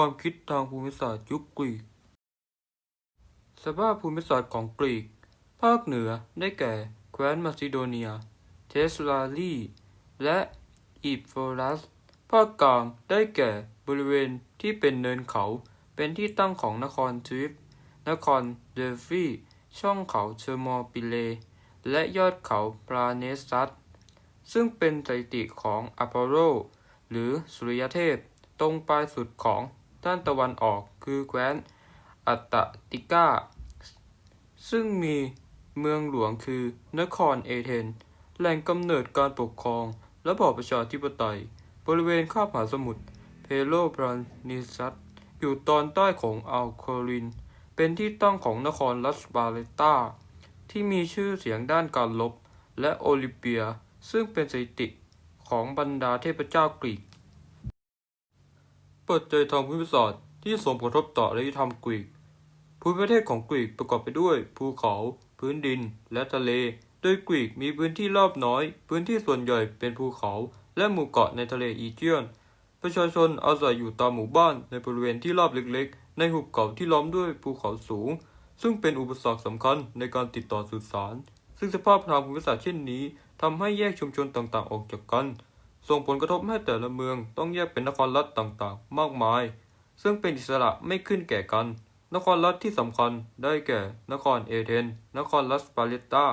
ความคิดทางภูมิศาสตร์ยุคกรีก สภาพภูมิศาสตร์ของกรีก ภาคเหนือได้แก่ แคว้นมาซิโดเนีย เทสลาลี และอีฟโฟรัส ภาคกลางได้แก่บริเวณที่เป็นเนินเขา เป็นที่ตั้งของนครทริปนครเดลฟีช่องเขาเชอร์โมปิเล และยอดเขาพราเนซัส ซึ่งเป็นสถิติของอพอลโล หรือสุริยเทพ ตรงปลายสุดของ ด้านตะวันออกคือแคว้นอัตติกาซึ่งมีเมืองหลวงคือนครเอเธนส์แหล่งกำเนิดการปกครองและบอบประชาธิปไตย บริเวณคาบมหาสมุทรเพโลพรานิซัสอยู่ตอนใต้ของอัลโคลิน เป็นที่ตั้งของนครลัสบาเลตาที่มีชื่อเสียงด้านการลบและโอลิเปีย ซึ่งเป็นสถิติของบรรดาเทพเจ้ากรีก ปัจจัยทางภูมิศาสตร์ที่ส่งผลกระทบต่ออารยธรรมกรีก ภูมิประเทศของกรีกประกอบไปด้วย ภูเขา พื้นดิน และทะเล โดยกรีกมีพื้นที่รอบน้อย พื้นที่ส่วนใหญ่เป็นภูเขา และหมู่เกาะในทะเลอีเจียน ประชาชนอาศัยอยู่ตามหมู่บ้านในบริเวณที่ราบเล็กๆ ในหุบเขาที่ล้อมด้วยภูเขาสูง ซึ่งเป็นอุปสรรคสำคัญในการติดต่อสื่อสาร ซึ่งสภาพทางภูมิศาสตร์เช่นนี้ทำให้แยกชุมชนต่างๆ ออกจากกัน ส่งผลกระทบให้แต่ละเมืองต้องแยกเป็นนครรัฐต่างๆ มากมาย ซึ่งเป็นอิสระไม่ขึ้นแก่กัน นครรัฐที่สำคัญได้แก่ นครเอเธนส์นครลัสปาเลตตา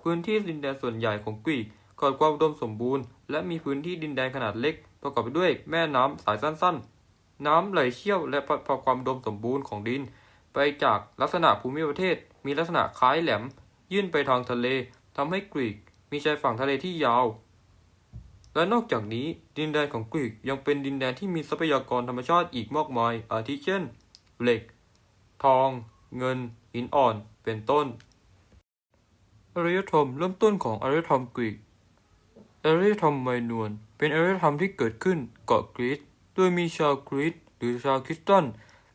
พื้นที่ดินแดนส่วนใหญ่ของกรีกก่อนความอุดมสมบูรณ์และมีพื้นที่ดินแดนขนาดเล็ก ประกอบไปด้วยแม่น้ำสายสั้นๆ น้ำไหลเชี่ยวและพอความอุดมสมบูรณ์ของดิน ไปจากลักษณะภูมิประเทศ มีลักษณะคล้ายแหลม ยื่นไปทางทะเลทำให้กรีก มีชายฝั่งทะเลที่ยาว และนอกจากนี้ดินแดนของกรีกยังเป็นดินแดนที่มีทรัพยากรธรรมชาติอีกมากมาย อาทิเช่น เหล็ก ทอง เงิน หินอ่อน เป็นต้นอารยธรรมเริ่มต้นของอารยธรรมกรีกอารยธรรมไมนวน เป็นอารยธรรมที่เกิดขึ้นเกาะกรีซโดยมีชาวกรีซหรือชาวคริสตัน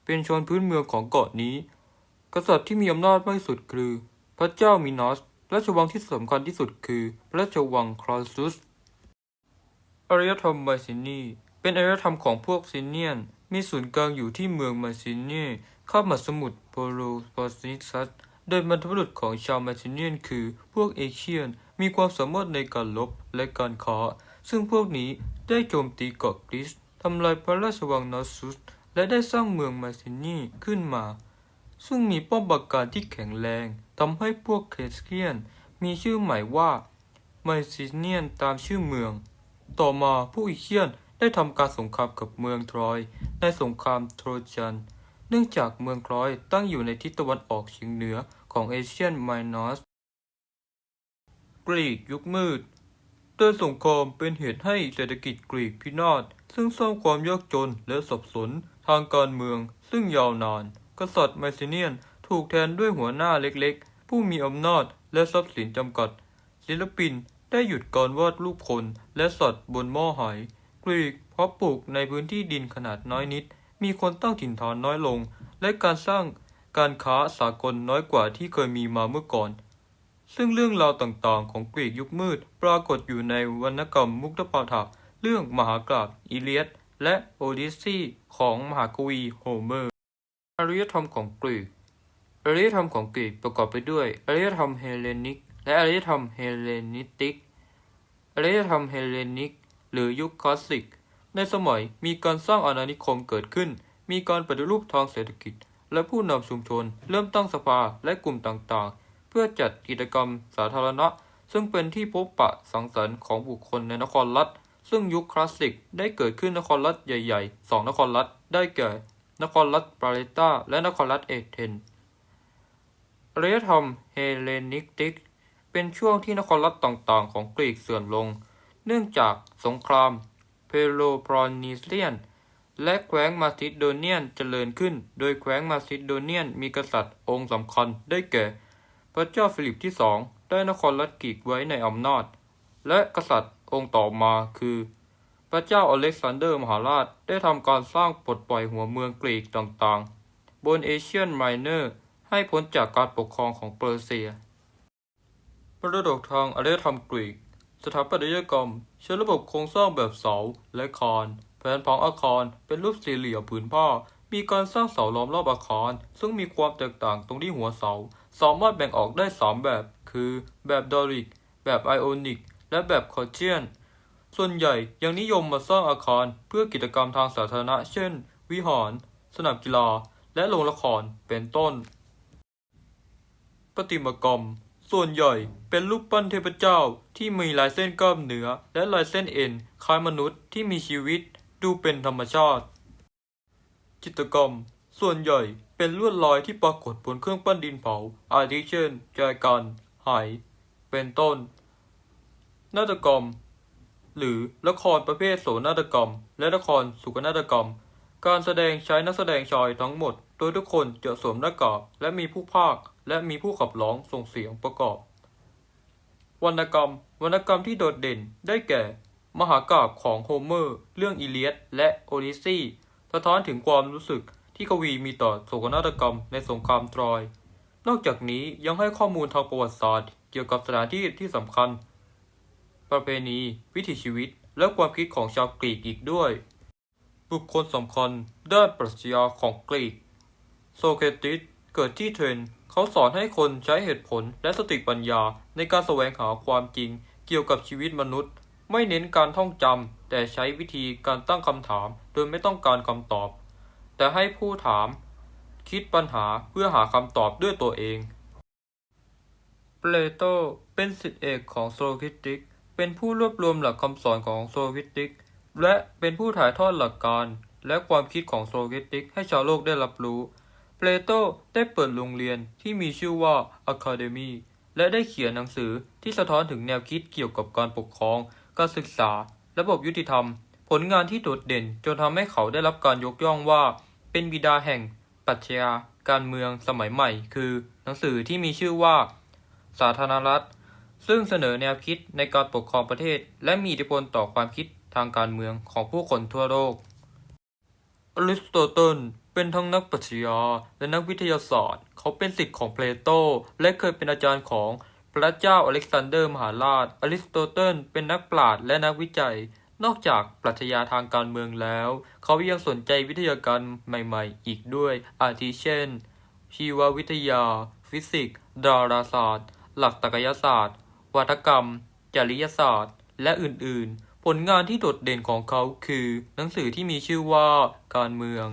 เป็นชนพื้นเมืองของเกาะนี้ กษัตริย์ที่มีอำนาจมากที่สุดคือ พระเจ้ามินอสราชวังที่สำคัญที่สุดคือ พระราชวังคลอซุส อารยธรรมไมซินีเป็นอารยธรรมของพวกซินเนียน มีศูนย์กลางอยู่ที่เมืองไมซินีคามาสมุทรโปโลโพซิซัสโดยบรรพบุรุษของชาวไมซิเนียนคือพวกเอเชียน มีความสามารถในการลบและการค้าซึ่งพวกนี้ได้โจมตีเกาะกรีซทำลายพระราชวังนอสซุส และได้สร้างเมืองไมซินีขึ้นมา ซึ่งมีป้อมปราการที่แข็งแรงทำให้พวกเคสเคียน มีชื่อหมายว่าไมซิเนียนตามชื่อเมือง ต่อมาผู้อีเคียนได้ทำการสงครามกับเมืองทรอย ในสงครามโทรจันเนื่องจากเมืองทรอยตั้งอยู่ในทิศตะวันออกเฉียงเหนือของเอเชียนไมนอสกรีกยุคมืดโดยสงครามเป็นเหตุให้เศรษฐกิจกรีกพินาศซึ่งสร้างความยากจนและสับสนทางการเมืองซึ่งยาวนาน กษัตริย์ไมซิเนียนถูกแทนด้วยหัวหน้าเล็กๆ ผู้มีอำนาจและทรัพย์สินจำกัดศิลปิน ได้หยุดการวาดรูปคนและสัตว์บนหม้อหายกรีกเพาะปลูกในพื้นที่ดินขนาดน้อยนิด มีคนตั้งถิ่นฐานน้อยลง และการสร้างการค้าสากลน้อยกว่าที่เคยมีมาเมื่อก่อน ซึ่งเรื่องราวต่างๆ ของกรีกยุคมืด ปรากฏอยู่ในวรรณกรรมมุกตปาฐะเรื่องมหากราพย์อีเลียดและโอดิสซีของมหากวีโฮเมอร์อารยธรรมของกรีกอารยธรรมของกรีกประกอบไปด้วยอารยธรรมเฮเลนิก และอารยธรรมเฮเลนิติกอารยธรรมเฮเลนิก หรือยุคคลาสสิก ในสมัยมีการสร้างอาณานิคมเกิดขึ้น มีการปฏิรูปทางเศรษฐกิจ และผู้นำชุมชน เริ่มตั้งสภาและกลุ่มต่างๆ เพื่อจัดกิจกรรมสาธารณะ ซึ่งเป็นที่พบปะสังสรรค์ของบุคคลในนครรัฐ ซึ่งยุคคลาสสิกได้เกิดขึ้นนครรัฐใหญ่ๆสองนครรัฐได้แก่ นครรัฐปาเลตาและนครรัฐเอเธนส์อารยธรรมเฮเลนิกติก เป็นช่วงที่นครรัฐต่างๆ ของกรีกเสื่อมลง เนื่องจากสงครามเพโลพรนีเซียน และแคว้นมาซิโดเนียนเจริญขึ้น โดยแคว้นมาซิโดเนียนมีกษัตริย์องค์สำคัญได้แก่ พระเจ้าฟิลิปที่สองได้นครรัฐกรีกไว้ในอำนาจ และกษัตริย์องค์ต่อมาคือ พระเจ้าอเล็กซานเดอร์มหาราชได้ทำการสร้างปลดปล่อยหัวเมืองกรีกต่างๆ บนเอเชียนไมเนอร์ให้พ้นจากการปกครองของเปอร์เซีย มรดกทางอารยธรรมกรีก สถาปัตยกรรม ใช้ระบบโครงสร้างแบบเสาและคานแผนผังอาคารเป็นรูปสี่เหลี่ยมผืนผ้า มีการสร้างเสาล้อมรอบอาคารซึ่งมีความแตกต่างตรงที่หัวเสา สามารถแบ่งออกได้ 3 แบบ คือ แบบดอริก แบบไอออนิก และแบบคอเจียน ส่วนใหญ่ยังนิยมมาสร้างอาคารเพื่อกิจกรรมทางสาธารณะ เช่น วิหาร สนามกีฬา และโรงละคร เป็นต้นประติมากรรม ส่วนใหญ่เป็นรูปปั้นเทพเจ้าที่มีลายเส้นกล้ามเนื้อ และลายเส้นเอ็นคล้ายมนุษย์ที่มีชีวิตดูเป็นธรรมชาติ จิตรกรรม ส่วนใหญ่เป็นลวดลายที่ปรากฏบนเครื่องปั้นดินเผา อาทิเช่นแจกันไหเป็นต้น นาฏกรรม หรือละครประเภทโสนาฏกรรม และละครสุกนาฏกรรม การแสดงใช้นักแสดงชายทั้งหมด โดยทุกคนจะสวมหน้ากากและมีผู้พากย์ และมีผู้ขับร้องส่งเสียงประกอบ วรรณกรรม วรรณกรรมที่โดดเด่นได้แก่ มหากาพย์ของโฮเมอร์ เรื่องอีเลียดและโอดิสซีสะท้อนถึงความรู้สึกที่กวีมีต่อโศกนาฏกรรมในสงครามทรอย นอกจากนี้ยังให้ข้อมูลทางประวัติศาสตร์ เกี่ยวกับสถานที่ที่สำคัญ ประเพณี วิถีชีวิต และความคิดของชาวกรีกอีกด้วย บุคคลสำคัญด้านปรัชญาของกรีก โซเครติส เกิดที่เทรนเขาสอนให้คนใช้เหตุผลและสติปัญญาในการแสวงหาความจริง เกี่ยวกับชีวิตมนุษย์ ไม่เน้นการท่องจำแต่ใช้วิธีการตั้งคำถาม โดยไม่ต้องการคำตอบ แต่ให้ผู้ถาม คิดปัญหาเพื่อหาคำตอบด้วยตัวเองเปโตเป็นศิษย์เอกของโซคิติก เป็นผู้รวบรวมหลักคำสอนของโซคิติก และเป็นผู้ถ่ายทอดหลักการ และความคิดของโซคิติกให้ชาวโลกได้รับรู้ เปเลโตได้เปิดโรงเรียนที่มีชื่อว่า Academy และได้เขียนหนังสือที่สะท้อนถึงแนวคิดเกี่ยวกับการปกครอง การศึกษา ระบบยุติธรรม ผลงานที่โดดเด่นจนทำให้เขาได้รับการยกย่องว่า เป็นบิดาแห่งปรัชญาการเมืองสมัยใหม่ คือหนังสือที่มีชื่อว่า สาธารณรัฐ ซึ่งเสนอแนวคิดในการปกครองประเทศ และมีอิทธิพลต่อความคิดทางการเมืองของผู้คนทั่วโลกอริสโตเติล เป็นทั้งนักปรัชญาและนักวิทยาศาสตร์ เขาเป็นศิษย์ของเพลโต และเคยเป็นอาจารย์ของพระเจ้าอเล็กซานเดอร์มหาราช อริสโตเติลเป็นนักปราชญ์และนักวิจัย นอกจากปรัชญาทางการเมืองแล้ว เขายังสนใจวิทยาการใหม่ๆ อีกด้วย อาทิเช่น ชีววิทยา ฟิสิกส์ ดาราศาสตร์ หลักตรรกยศาสตร์ วัฒกรรม จริยศาสตร์ และอื่นๆ ผลงานที่โดดเด่นของเขาคือ หนังสือที่มีชื่อว่า การเมือง